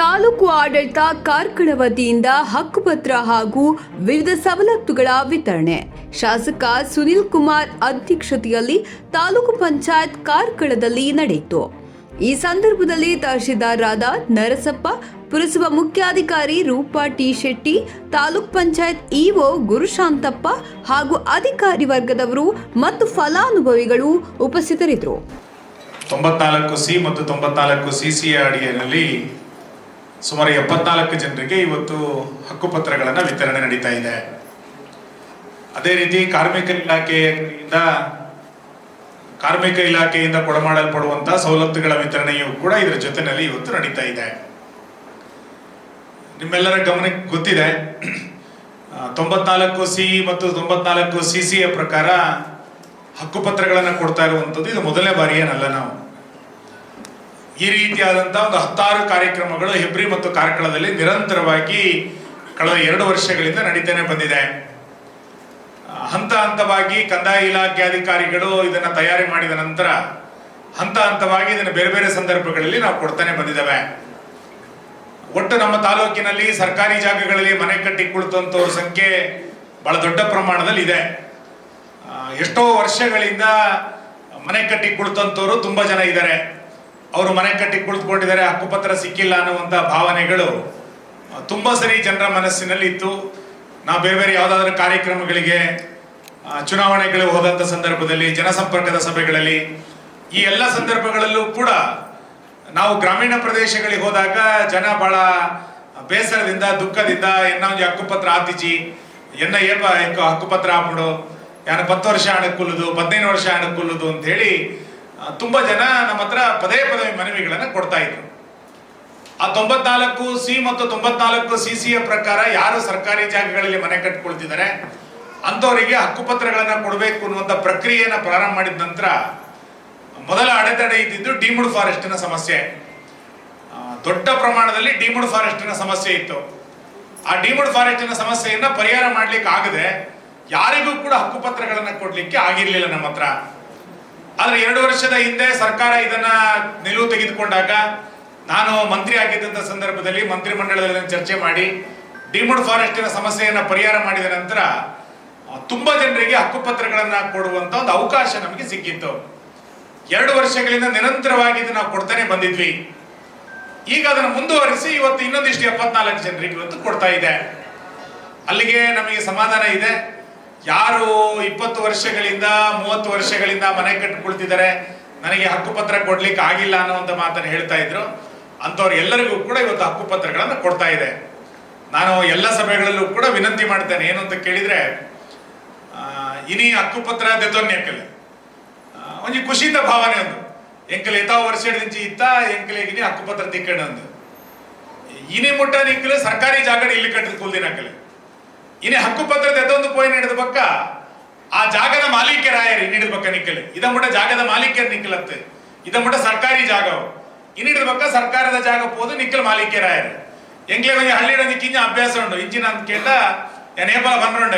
ತಾಲೂಕು ಆಡಳಿತ ಕಾರ್ಕಳ ವತಿಯಿಂದ ಹಕ್ಕುಪತ್ರ ಹಾಗೂ ವಿವಿಧ ಸವಲತ್ತುಗಳ ವಿತರಣೆ. ಶಾಸಕ ಸುನಿಲ್ ಕುಮಾರ್ ಅಧ್ಯಕ್ಷತೆಯಲ್ಲಿ ತಾಲೂಕು ಪಂಚಾಯತ್ ಕಾರ್ಕಳದಲ್ಲಿ ನಡೆಯಿತು. ಈ ಸಂದರ್ಭದಲ್ಲಿ ತಹಶೀಲ್ದಾರರಾದ ನರಸಪ್ಪ, ಪುರಸಭಾ ಮುಖ್ಯಾಧಿಕಾರಿ ರೂಪಾ ಟಿ ಶೆಟ್ಟಿ, ತಾಲೂಕ್ ಪಂಚಾಯತ್ ಇಒ ಗುರುಶಾಂತಪ್ಪ ಹಾಗೂ ಅಧಿಕಾರಿ ವರ್ಗದವರು ಮತ್ತು ಫಲಾನುಭವಿಗಳು ಉಪಸ್ಥಿತರಿದ್ದರು. ತೊಂಬತ್ನಾಲ್ಕು ಸಿ ಮತ್ತು ತೊಂಬತ್ನಾಲ್ಕು ಸಿ ಸಿ ಅಡಿಯಲ್ಲಿ ಸುಮಾರು ಎಪ್ಪತ್ನಾಲ್ಕು ಜನರಿಗೆ ಇವತ್ತು ಹಕ್ಕುಪತ್ರಗಳನ್ನು ವಿತರಣೆ ನಡೀತಾ ಇದೆ. ಅದೇ ರೀತಿ ಕಾರ್ಮಿಕ ಇಲಾಖೆಯಿಂದ ಕಾರ್ಮಿಕ ಇಲಾಖೆಯಿಂದ ಕೊಡಮಾಡಲ್ಪಡುವಂತಹ ಸವಲತ್ತುಗಳ ವಿತರಣೆಯೂ ಕೂಡ ಇದರ ಜೊತೆಯಲ್ಲಿ ಇವತ್ತು ನಡೀತಾ ಇದೆ. ನಿಮ್ಮೆಲ್ಲರ ಗಮನಕ್ಕೆ ಗೊತ್ತಿದೆ ತೊಂಬತ್ನಾಲ್ಕು ಸಿ ಮತ್ತು ತೊಂಬತ್ನಾಲ್ಕು ಸಿ ಸಿಯ ಪ್ರಕಾರ ಹಕ್ಕುಪತ್ರಗಳನ್ನು ಕೊಡ್ತಾ ಇರುವಂಥದ್ದು ಇದು ಮೊದಲನೇ ಬಾರಿ ಏನಲ್ಲ ನಾವು. ಈ ರೀತಿಯಾದಂಥ ಒಂದು ಹತ್ತಾರು ಕಾರ್ಯಕ್ರಮಗಳು ಹೆಬ್ರಿ ಮತ್ತು ಕಾರ್ಕಳದಲ್ಲಿ ನಿರಂತರವಾಗಿ ಕಳೆದ ಎರಡು ವರ್ಷಗಳಿಂದ ನಡೀತಾನೆ ಬಂದಿದೆ. ಹಂತ ಹಂತವಾಗಿ ಕಂದಾಯ ಇಲಾಖೆ ಅಧಿಕಾರಿಗಳು ಇದನ್ನು ತಯಾರಿ ಮಾಡಿದ ನಂತರ ಹಂತ ಹಂತವಾಗಿ ಇದನ್ನು ಬೇರೆ ಬೇರೆ ಸಂದರ್ಭಗಳಲ್ಲಿ ನಾವು ಕೊಡ್ತಾನೆ ಬಂದಿದ್ದೇವೆ. ಒಟ್ಟು ನಮ್ಮ ತಾಲೂಕಿನಲ್ಲಿ ಸರ್ಕಾರಿ ಜಾಗಗಳಲ್ಲಿ ಮನೆ ಕಟ್ಟಿ ಕುಳಿತಂಥವ್ರ ಸಂಖ್ಯೆ ಬಹಳ ದೊಡ್ಡ ಪ್ರಮಾಣದಲ್ಲಿ ಇದೆ. ಎಷ್ಟೋ ವರ್ಷಗಳಿಂದ ಮನೆ ಕಟ್ಟಿ ಕುಳಿತಂತವರು ತುಂಬಾ ಜನ ಇದ್ದಾರೆ. ಅವರು ಮನೆ ಕಟ್ಟಿ ಕುಳಿತುಕೊಂಡಿದ್ದಾರೆ, ಹಕ್ಕುಪತ್ರ ಸಿಕ್ಕಿಲ್ಲ ಅನ್ನುವಂಥ ಭಾವನೆಗಳು ತುಂಬ ಸರಿ ಜನರ ಮನಸ್ಸಿನಲ್ಲಿ ಇತ್ತು. ನಾವು ಬೇರೆ ಬೇರೆ ಯಾವುದಾದ್ರೂ ಕಾರ್ಯಕ್ರಮಗಳಿಗೆ ಚುನಾವಣೆಗಳಿಗೆ ಹೋದಂಥ ಸಂದರ್ಭದಲ್ಲಿ, ಜನಸಂಪರ್ಕದ ಸಭೆಗಳಲ್ಲಿ, ಈ ಎಲ್ಲ ಸಂದರ್ಭಗಳಲ್ಲೂ ಕೂಡ ನಾವು ಗ್ರಾಮೀಣ ಪ್ರದೇಶಗಳಿಗೆ ಹೋದಾಗ ಜನ ಬಹಳ ಬೇಸರದಿಂದ, ದುಃಖದಿಂದ, ಎನ್ನೊಂದು ಹಕ್ಕುಪತ್ರ ಆತಿಜಿ ಎನ್ನ ಏಪ ಹಕ್ಕುಪತ್ರ ಹಾಕ್ಬಿಡು ಯಾರು ಹತ್ತು ವರ್ಷ ಹಣಕ್ಕುಲ್ಲದು ಹದಿನೈದು ವರ್ಷ ಹಣಕ್ಕುಲ್ಲದು ಅಂತ ಹೇಳಿ ತುಂಬಾ ಜನ ನಮ್ಮ ಹತ್ರ ಪದೇ ಪದೇ ಮನವಿಗಳನ್ನು ಕೊಡ್ತಾ ಇದ್ರು. ಆ ತೊಂಬತ್ನಾಲ್ಕು ಸಿ ಮತ್ತು ತೊಂಬತ್ನಾಲ್ಕು ಸಿ ಸಿಯ ಪ್ರಕಾರ ಯಾರು ಸರ್ಕಾರಿ ಜಾಗಗಳಲ್ಲಿ ಮನೆ ಕಟ್ಕೊಳ್ತಿದ್ದಾರೆ, ಅಂಥವರಿಗೆ ಹಕ್ಕುಪತ್ರಗಳನ್ನು ಕೊಡಬೇಕು ಅನ್ನುವಂಥ ಪ್ರಕ್ರಿಯೆಯನ್ನ ಪ್ರಾರಂಭ ಮಾಡಿದ ನಂತರ ಮೊದಲ ಅಡೆತಡೆ ಇದ್ದಿದ್ದು ಫಾರೆಸ್ಟ್ ಫಾರೆಸ್ಟಿನ ಸಮಸ್ಯೆ. ದೊಡ್ಡ ಪ್ರಮಾಣದಲ್ಲಿ ಡೀಮ್ಡ್ ಫಾರೆಸ್ಟಿನ ಸಮಸ್ಯೆ ಇತ್ತು. ಆ ಡೀಮ್ಡ್ ಫಾರೆಸ್ಟಿನ ಸಮಸ್ಯೆಯನ್ನ ಪರಿಹಾರ ಮಾಡ್ಲಿಕ್ಕೆ ಆಗದೆ ಯಾರಿಗೂ ಕೂಡ ಹಕ್ಕುಪತ್ರಗಳನ್ನು ಕೊಡ್ಲಿಕ್ಕೆ ಆಗಿರ್ಲಿಲ್ಲ ನಮ್ಮ ಹತ್ರ. ಆದ್ರೆ ಎರಡು ವರ್ಷದ ಹಿಂದೆ ಸರ್ಕಾರ ಇದನ್ನ ನಿಲುವು ತೆಗೆದುಕೊಂಡಾಗ ನಾನು ಮಂತ್ರಿ ಆಗಿದ್ದಂತ ಸಂದರ್ಭದಲ್ಲಿ ಮಂತ್ರಿ ಮಂಡಲದಲ್ಲಿ ಚರ್ಚೆ ಮಾಡಿ ಡೀಮ್ಡ್ ಫಾರೆಸ್ಟಿನ ಸಮಸ್ಯೆಯನ್ನು ಪರಿಹಾರ ಮಾಡಿದ ನಂತರ ತುಂಬಾ ಜನರಿಗೆ ಹಕ್ಕುಪತ್ರಗಳನ್ನ ಕೊಡುವಂತ ಒಂದು ಅವಕಾಶ ನಮಗೆ ಸಿಕ್ಕಿತ್ತು. ಎರಡು ವರ್ಷಗಳಿಂದ ನಿರಂತರವಾಗಿ ಇದನ್ನ ನಾವು ಕೊಡ್ತಾನೆ ಬಂದಿದ್ವಿ. ಈಗ ಅದನ್ನು ಮುಂದುವರಿಸಿ ಇವತ್ತು ಇನ್ನೊಂದಿಷ್ಟು ಎಪ್ಪತ್ನಾಲ್ಕು ಜನರಿಗೆ ಇವತ್ತು ಕೊಡ್ತಾ ಇದೆ. ಅಲ್ಲಿಗೆ ನಮಗೆ ಸಮಾಧಾನ ಇದೆ. ಯಾರು ಇಪ್ಪತ್ತು ವರ್ಷಗಳಿಂದ, ಮೂವತ್ತು ವರ್ಷಗಳಿಂದ ಮನೆ ಕಟ್ಟಿಕೊಳ್ತಿದ್ದಾರೆ, ನನಗೆ ಹಕ್ಕುಪತ್ರ ಕೊಡ್ಲಿಕ್ಕೆ ಆಗಿಲ್ಲ ಅನ್ನುವಂಥ ಮಾತನ್ನು ಹೇಳ್ತಾ ಇದ್ರು. ಅಂಥವ್ರು ಎಲ್ಲರಿಗೂ ಕೂಡ ಇವತ್ತು ಹಕ್ಕುಪತ್ರಗಳನ್ನು ಕೊಡ್ತಾ ಇದೆ. ನಾನು ಎಲ್ಲ ಸಭೆಗಳಲ್ಲೂ ಕೂಡ ವಿನಂತಿ ಮಾಡ್ತೇನೆ, ಏನು ಅಂತ ಕೇಳಿದ್ರೆ ಇನಿ ಹಕ್ಕುಪತ್ರ ದೆತೊನ್ಯಕ್ಕಲ್ಲ ಒಂದು ಖುಷಿಯಿಂದ ಭಾವನೆ ಒಂದು. ಎಂಕಲ್ ವರ್ಷ ಹಿಡಿದಿಂಚಿ ಇತ್ತ ಎಂಕಲೆಗಿನಿ ಹಕ್ಕುಪತ್ರ ತಿಕ್ಕಣ ಒಂದು. ಇನಿ ಮುಟ್ಟ ನಿಕ್ಕಲು ಸರ್ಕಾರಿ ಜಾಗಡ ಇಲ್ಲಿ ಕಟ್ಟಿದ ಕುಲ್ದಿನಕ್ಕಲೆ ಇನಿ ಹಕ್ಕುಪತ್ರದ ತೆತ್ತೊಂದು ಪೋಯ್ ಬಕ್ಕ ಆ ಜಾಗದ ಮಾಲೀಕರಾಯರಿ ಬಕ್ಕ ನಿಕ್ಕಲೆ ಇದ ಮುಟ ಜಾಗದ ಮಾಲೀಕರು ನಿಕ್ಕಲತ್ತೆ ಇದ ಮುಟ ಸರ್ಕಾರಿ ಜಾಗ ಇನ್ನಿಡಿದ ಬಕ್ಕ ಸರ್ಕಾರದ ಜಾಗ ಪೋದು ನಿಕ್ಕಲ್ ಮಾಲೀಕರಾಯರು ಎಂಗ್ಲೇ ಒಂಜಿ ಹಳ್ಳಿ ನಿಕ್ಕಿಂಜ ಕಿಂಜ ಅಭ್ಯಾಸ ಉಂಡು. ಇಂಜಿನ ಅಂತ ಕೇಟ ನೇಪಾಳ ಬಂದ್ರಂಡ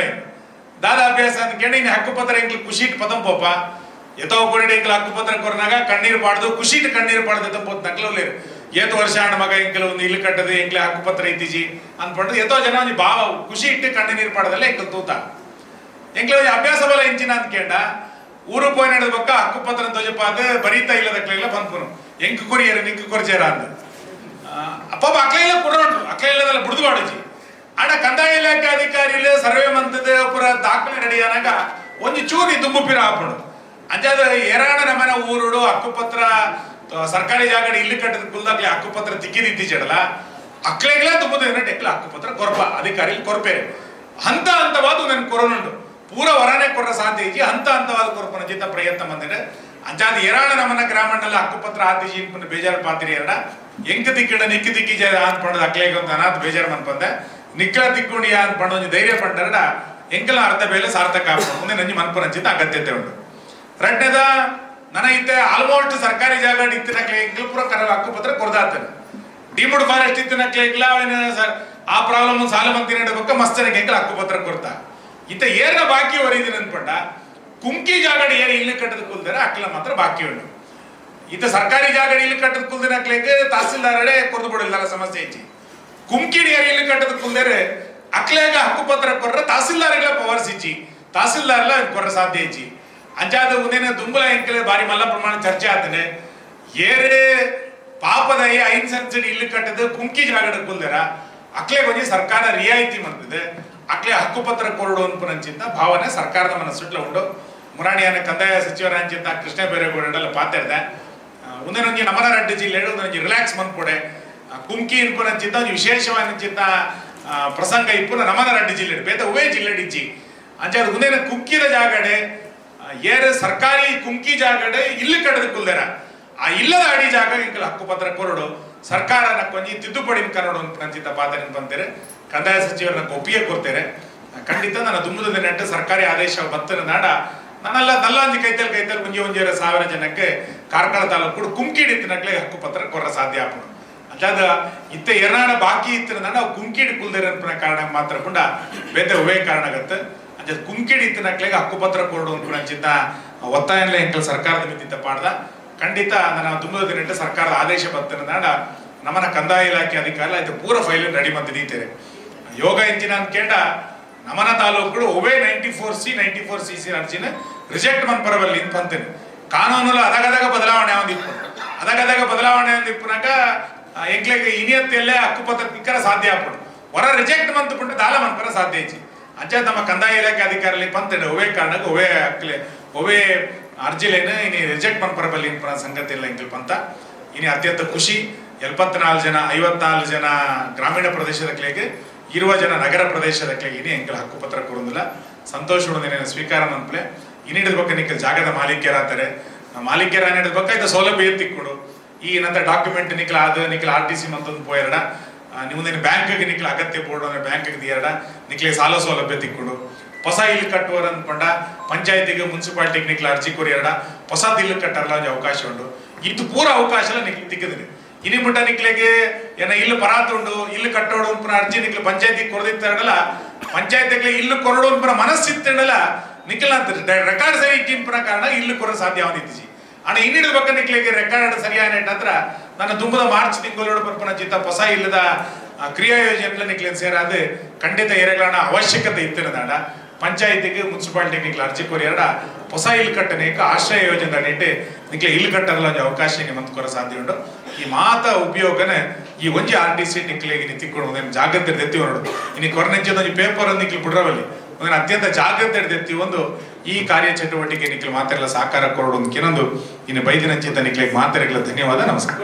ದಾದ ಅಭ್ಯಾಸ ಅಂತ ಕೇಳಿ ಇನ್ನು ಹಕ್ಕುಪತ್ರ ಎಂಕ್ಲು ಖುಷಿ ಇಟ್ಟು ಪದಂ ಪೋಪ. ಎತ್ತೋ ಕೊಡಿ ಎಂಗ್ಲ ಹಕ್ಕುಪತ್ರ ಕೊರನಾಗ ಕಣ್ಣೀರು ಪಾಡ್ದು ಖುಷಿ ಇಟ್ಟು ಕಣ್ಣೀರು ಪಾಡ್ದು ಪೋದು ನಕ್ಲವ್ಲೇರು. ಏತು ವರ್ಷ ಹಣ ಮಗ ಎಂಕ್ಲ ಒಂದು ಇಲ್ಲಿ ಕಟ್ಟದು ಎಂಕ್ಲೆ ಹಕ್ಕುಪತ್ರ ಇತ್ತೀಜಿ ಅಂದ್ಕೊಂಡು ಎತ್ತೋ ಜನ ಒಂದು ಭಾವ ಖುಷಿ ಇಟ್ಟು ಕಣ್ಣು ನೀರು ಪಾಡದಲ್ಲ ಎಂಕ್ಲ ತೂತ ಎಂಕ್ಲ ಒಂಜಿ ಅಭ್ಯಾಸ ಬಲ ಇಂಚಿನ ಅಂತ ಕೇಂಡ ಊರು ಪೋಯ್ ನಡೆದ ಬಕ್ಕ ಹಕ್ಕುಪತ್ರ ಧ್ವಜಪಾದ ಬರೀತಾ ಇಲ್ಲದಕ್ಲೆಲ್ಲ ಬಂದ್ಪುನು ಎಂಕ್ ಕೊರಿಯರು ನಿಂಕ್ ಕೊರ್ಜೇರ ಅಂದ ಅಪ್ಪ ಅಕ್ಲೆಲ್ಲ ಕೊಡೋಣ್ರು ಅಕ್ಲೆಲ್ಲದೆಲ್ಲ ಬುಡ್ದು ಮಾಡೋಜಿ ಆಡ ಕಂದಾಯ ಇಲಾಖೆ ಅಧಿಕಾರಿಗಳು ಸರ್ವೆ ಮಂತದ ಪುರ ದಾಖಲೆ ರೆಡಿ ಆನಾಗ ಒಂದು ಚೂರಿ ದುಂಬುಪಿರ ಹಾಪಡು ಅಂಜಾದ ಏರಾಣ ನಮನ ಊರುಡು ಹಕ್ಕುಪತ್ರ ಆ, ಸರ್ಕಾರಿ ಜಾಗ ಇಲ್ಲಿ ಕಟ್ಟದ ಕುಲ್ದಾಗ್ಲಿ ಹಕ್ಕುಪತ್ರ ತಿಕ್ಕಿದಿತ್ತೀಚಡಲ್ಲ ಅಕ್ಲೆಗ್ಲೇ ತುಂಬುದೇನೆ ಟೆಕ್ಲ ಹಕ್ಕುಪತ್ರ ಕೊರಪ ಅಧಿಕಾರಿ ಕೊರಪೆ ಹಂತ ಹಂತವಾದ ನನ್ನ ಕೊರೋನುಂಡು ಪೂರ ಹೊರನೆ ಕೊರ ಸಾಧ್ಯ ಇಜ್ಜಿ ಹಂತ ಹಂತವಾದ ಕೊರಪನ ಜಿತ ಪ್ರಯತ್ನ ಬಂದಿದೆ. ಅಂಜಾದ ಏರಾಣ ನಮ್ಮನ ಗ್ರಾಮಣ್ಣಲ್ಲ ಹಕ್ಕುಪತ್ರ ಆತಿಜಿ ಬೇಜಾರ್ ಪಾತಿರಿ ಎರಡ ಎಂಕ ತಿಕ್ಕಿಡ ನಿಕ್ಕ ದಿಕ್ಕಿ ಜ ಅಂತ ಪಂಡದ ಅಕ್ಲೆಗೆ ಒಂದು ಅನಾಥ ಬೇಜಾರು ಮನ್ಪಂದ ನಿಕ್ಕಳ ತಿಕ್ಕೊಂಡಿಯ ಅಂತ ಪಂಡ ಧೈರ್ಯ ಪಂಡರಡ ಎಂಕಲ ಅರ್ಧ ಬೇಲೆ ಸಾರ್ಥಕ ಮುಂದೆ ನಂಜಿ ಮನ್ಪುನ ಚಿತ್ತ ಅಗತ್ಯತೆ ಉಂಟು. ರಡ್ಡದ ನನ ಇತ್ತೆ ಆಲ್ಮೋಸ್ಟ್ ಸರ್ಕಾರಿ ಜಾಗ ಇತ್ತಿನಕ್ಲೆ ಪೂರ ಕರ ಹಕ್ಕುಪತ್ರ ಕೊರ್ದಾತನ ಡಿಮುಡ್ ಫಾರೆಸ್ಟ್ ಇತ್ತಿನಕ್ಲೆ ಸರ್, ಆ ಪ್ರಾಬ್ಲಮ್ ಸಾಲ ಮಂತಿ ನೀಡಬೇಕು ಮಸ್ತನಿಗೆ ಎಂಕಲ ಹಕ್ಕುಪತ್ರ ಕೊಡ್ತಾ. ಇತ್ತ ಏರ್ನ ಬಾಕಿ ಒರಿದಿನ ಅನ್ಪಂಡ ಕುಂಕಿ ಜಾಗಡಿ ಏರ್ ಇಲ್ಲಿ ಕಟ್ಟದ ಕುಲ್ದರೆ ಅಕ್ಕಲ ಮಾತ್ರ ಬಾಕಿ ಉಂಟು. ಇತ್ತ ಸರ್ಕಾರಿ ಜಾಗ ಇಲ್ಲಿ ಕಟ್ಟದ ಕುಲ್ದಿನ ಅಕ್ಲೆಗೆ ತಹಸೀಲ್ದಾರಡೆ ಕೊರ್ದು ಬಿಡಿಲ್ಲ ಸಮಸ್ಯೆ ಐತಿ. ಕುಮ್ಕಿಡಿ ಇಲ್ಲಿ ಕಟ್ಟದ ಹಕ್ಕು ಅಕ್ಲೇಗ ಹಕ್ಕುಪತ್ರ ಕೊಡ್ರೆ ತಹಸೀಲ್ದಾರ್ಗಳ ಪವರ್ಸ್ ಇಚ್ಚಿ ತಹಸೀಲ್ದಾರ್ಲ ಕೊಡ್ರೆ ಸಾಧ್ಯ ಇಚ್ಚಿ ಅಂಚಾದ ಮುಂದಿನ ದುಂಬಲ ಎಂಕಲೆ ಬಾರಿ ಮಲ್ಲ ಪ್ರಮಾಣ ಚರ್ಚೆ ಆತನೆ. ಏರೇ ಪಾಪದ ಐನ್ ಸಬ್ಸಿಡಿ ಇಲ್ಲಿ ಕಟ್ಟದ ಕುಂಕಿ ಜಾಗಡ ಬಂದರ ಅಕ್ಲೆ ಕೊಂಚ ಸರ್ಕಾರ ರಿಯಾಯಿತಿ ಮಾಡ್ತಿದೆ. ಅಕ್ಲೆ ಹಕ್ಕುಪತ್ರ ಕೊರಡು ಅನ್ಪನಂಚಿಂತ ಭಾವನೆ ಸರ್ಕಾರದ ಮನಸ್ಸುಟ್ಲ ಉಂಡು. ಮುರಾಣಿಯನ ಕಂದಾಯ ಸಚಿವರಾಂಚಿಂತ ಕೃಷ್ಣ ಬೈರೇಗೌಡ ಪಾತಿರ್ದೆ ಒಂದೊಂದು ನಮನ ರೆಡ್ಡಿ ಜಿಲ್ಲೆ ಒಂದೊಂದು ರಿಲ್ಯಾಕ್ಸ್ ಮನ್ಕೊಡೆ ಕುಂಕಿ ಇನ್ಪುನಂಚಿಂತ ಒಂದು ವಿಶೇಷವಾದಂಚಿಂತ ಪ್ರಸಂಗ ಇಪ್ಪುನ ನಮನ ರೆಡ್ಡಿ ಜಿಲ್ಲೆ ಬೇತ ಉವೇ ಜಿಲ್ಲೆ ಡಿಚ್ಚಿ ಅಂಚಾದ ಮುಂದಿನ ಕುಕ್ಕಿದ ಜಾಗಡೆ ಏರು ಸರ್ಕಾರಿ ಕುಂಕಿ ಜಾಗಡೆ ಇಲ್ಲಿ ಕಡದ ಕುಲ್ದೇರ. ಆ ಇಲ್ಲದ ಅಡಿ ಜಾಗ ಇಂಕಲ್ ಹಕ್ಕುಪತ್ರ ಕೊರಡು. ಸರ್ಕಾರನ ಕೊಂಜಿ ತಿದ್ದುಪಡಿ ಕನ್ನಡ ಕಂಚಿತ ಪಾತ್ರ ಬಂತೇರೆ ಕಂದಾಯ ಸಚಿವರನ್ನ ಒಪ್ಪಿಗೆ ಕೊಡ್ತೇನೆ ಖಂಡಿತ ನನ್ನ ದುಮ್ಮದ ನೆಟ್ಟು ಸರ್ಕಾರಿ ಆದೇಶ ಬತ್ತನ ನಾಡ. ನನ್ನೆಲ್ಲ ನಲ್ಲಂಜಿ ಕೈತಲ್ ಕೈತಲ್ ಮುಂಜಿ ಒಂಜೇರ ಸಾವಿರ ಜನಕ್ಕೆ ಕಾರ್ಕಳ ತಾಲೂಕು ಕುಮ್ಕಿಡಿ ಹಕ್ಕು ಹಕ್ಕುಪತ್ರ ಕೊರ ಸಾಧ್ಯ ಆಪುಡು ಅದಾದ ಇತ್ತ ಎರಡ ಬಾಕಿ ಇತ್ತಿನ ನಾಡ ಕುಂಕಿಡಿ ಕುಲ್ದೇರ ಕಾರಣ ಮಾತ್ರ ಕೂಡ ಬೇತೆ ಕಾರಣ ಆಗತ್ತೆ ಇತ್ತಿನ ಇತ್ತಿನಕ್ಲೆಗೆ ಹಕ್ಕುಪತ್ರ ಅನ್ಪನ ಅಂಚಿತ ಒತ್ತಾಯನ್ಲೆ ಎಂಕಲ್ ಸರ್ಕಾರದ ಮಿತ್ತಿದ್ದ ಪಾಡ್ದ. ಖಂಡಿತ ನನ್ನ ತುಂಬದ ದಿನ ಸರ್ಕಾರದ ಆದೇಶ ಬತ್ತನ ನಾಡ ನಮ್ಮನ ಕಂದಾಯ ಇಲಾಖೆ ಅಧಿಕಾರಿ ಆಯ್ತು ಪೂರ ಫೈಲ್ ರೆಡಿ ಮತ್ತೆ ದೀತೇವೆ ಯೋಗ ಇಂಚಿನ ಅಂತ ಕೇಟ ನಮನ ತಾಲೂಕುಗಳು ಒವೇ ninety four C ninety four C C ಅರ್ಜಿನ ರಿಜೆಕ್ಟ್ ಮನ್ಪರವಲ್ಲಿ ಇಂತ ಅಂತೇನೆ. ಕಾನೂನುಲ ಅದಗದಾಗ ಬದಲಾವಣೆ ಒಂದಿಪ್ಪು ಅದಗದಾಗ ಬದಲಾವಣೆ ಒಂದಿಪ್ಪುನಾಗ ಎಂಕ್ಲೆಗೆ ಇನಿಯತ್ತೆಲ್ಲೇ ಹಕ್ಕುಪತ್ರ ನಿಕ್ಕರ ಸಾಧ್ಯ ಆಗ್ಬಿಡು ಹೊರ ರಿಜೆಕ್ಟ್ ಮಂತ್ ಬಿಟ್ಟು ದಾಲ ಮನ್ಪರ ಸಾಧ್ಯ ಐತಿ. ಅಂಚೆ ನಮ್ಮ ಕಂದಾಯ ಇಲಾಖೆ ಅಧಿಕಾರಿಲಿ ಪಂತೇನೆ ಒವೇ ಕಾರಣಕ್ಕೆ ಒವೇ ಅಕ್ಲೆ ಒವೇ ಅರ್ಜಿಲೇನು ಇನಿ ರಿಜೆಕ್ಟ್ ಮನ್ಪರಬಲ್ಲಿ ಇನ್ಪರ ಸಂಗತಿ ಇಲ್ಲ ಎಂಕಲ್ ಪಂತ. ಇನಿ ಅತ್ಯಂತ ಖುಷಿ, ಎಲ್ಪತ್ನಾಲ್ಕು ಜನ, ಐವತ್ನಾಲ್ಕು ಜನ ಗ್ರಾಮೀಣ ಪ್ರದೇಶದ ಕ್ಲೇಗೆ ಇರುವ ಜನ ನಗರ ಪ್ರದೇಶದ ಕ್ಲೇಗೆ ಇನಿ ಎಂಕಲ್ ಹಕ್ಕುಪತ್ರ ಕೊಡೋದಿಲ್ಲ. ಸಂತೋಷ ಉಳಿದ ಸ್ವೀಕಾರ ಮನ್ಪ್ಲೆ ಇನ್ನಿಡ್ಬೇಕು ನಿಕ್ಕಲ್ ಜಾಗದ ಮಾಲೀಕ್ಯರಾತಾರೆ ಮಾಲೀಕ್ಯರ ಏನಿಡಿದ ಬಗ್ಗೆ ಇದು ಸೌಲಭ್ಯ ಕೊಡು ಈ ನಂತರ ಡಾಕ್ಯುಮೆಂಟ್ ನಿಕ್ಲ ಆದ ನಿಕ್ಲ ಆರ್ ಟಿ ಸಿ ಮಂತೊಂದು ಪೋಯರಡ ನಿಮ್ಮದಿನ ಬ್ಯಾಂಕಿಗೆ ನಿಕ್ಲ ಅಗತ್ಯ ಬೋರ್ಡ್ ಅಂದ್ರೆ ಬ್ಯಾಂಕಿಗೆ ದಿಯಾಡ ನಿಕ್ಲೆ ಸಾಲ ಸೌಲಭ್ಯ ತಿಕ್ಕೊಡು. ಹೊಸ ಇಲ್ಲಿ ಕಟ್ಟುವರ ಅನ್ಕೊಂಡ ಪಂಚಾಯತಿಗೆ ಮುನ್ಸಿಪಾಲಿಟಿಗೆ ನಿಕ್ಲೆ ಅರ್ಜಿ ಕೊರಿಯಾಡ ಹೊಸ ಇಲ್ಲು ಕಟ್ಟಲ್ಲ ಒಂದು ಅವಕಾಶ ಉಂಡು ಇದು ಪೂರ ಅವಕಾಶ ಎಲ್ಲ ನಿಕ್ಲಿ ತಿಕ್ಕದಿನಿ ಇನಿ ಮುಟ್ಟ ನಿಕ್ಲೆಗೆ ಏನ ಇಲ್ಲಿ ಪರಾತ್ ಉಂಡು ಇಲ್ಲು ಕಟ್ಟೋಡು ಅನ್ಪುನ ಅರ್ಜಿ ನಿಕ್ಲೆ ಪಂಚಾಯತಿಗೆ ಕೊರದಿತ್ತಲ್ಲ ಪಂಚಾಯತಿಗೆ ಇಲ್ಲಿ ಕೊರಡು ಅಂತ ಮನಸ್ಸಿತ್ತಲ್ಲ ನಿಕ್ಲ ರೆಕಾರ್ಡ್ ಸರಿ ಇಟ್ಟಿನ ಕಾರಣ ಇಲ್ಲಿ ಕೊರ ಸಾಧ್ಯ ಅವನಿದ್ದೀಜಿ ಅಣ್ಣ ಇನ್ನಿಡ್ಬೇಕು ನಿಕ್ಲೆಗೆ ರೆಕಾರ್ಡ್ ಸರಿಯಾಗಿ ನಂತರ ನನ್ನ ದುಂಬದ ಮಾರ್ಚ್ ತಿಂಗಳೋಡು ಬರ್ಪನ ಚಿತ್ತ ಹೊಸ ಇಲ್ಲದ ಕ್ರಿಯಾ ಯೋಜನೆ ಅದು ಖಂಡಿತ ಎರಗಳನ್ನ ಅವಶ್ಯಕತೆ ಇತ್ತಿರದಾಡ ಪಂಚಾಯತಿಗೆ ಮುನ್ಸಿಪಾಲಿಟಿ ನಿಕ್ಲ ಅರ್ಜಿ ಎರಡ ಹೊಸ ಇಲ್ ಕಟ್ಟನೇಕ ಆಶ್ರಯ ಯೋಜನೆ ಅಡಿಟ್ಟು ನಿಕ್ಲೆ ಇಲ್ ಕಟ್ಟಲ್ಲ ಅವಕಾಶ ನಿಮ್ಮಂತ ಕೊರ ಸಾಧ್ಯ ಉಂಟು. ಈ ಮಾತ ಉಪಯೋಗನೆ ಈ ಒಂಜಿ ಆರ್ ಟಿ ಸಿ ನಿಕ್ಲೆಗೆ ನಿಂತಿಕೊಂಡು ಜಾಗ್ರತೆ ಎತ್ತಿ ಹೊರಡು ಇನ್ನು ಕೊರನೆ ಒಂಜಿ ಪೇಪರ್ ಒಂದು ನಿಕ್ಲಿ ಬಿಡ್ರವಲ್ಲಿ. ಒಂದು ಅತ್ಯಂತ ಜಾಗ್ರತೆ ಎತ್ತಿ ಒಂದು ಈ ಕಾರ್ಯ ಚಟುವಟಿಕೆ ನಿಕ್ಲೆ ಮಾತೆಲ್ಲ ಸಾಕಾರ ಕೊರಡು ಕಿನೊಂದು ಇನ್ನು ಬೈದಿನ ಚಿಂತ ನಿಕ್ಲೆಗೆ ಮಾತೆರೆಗಳ ಧನ್ಯವಾದ, ನಮಸ್ಕಾರ.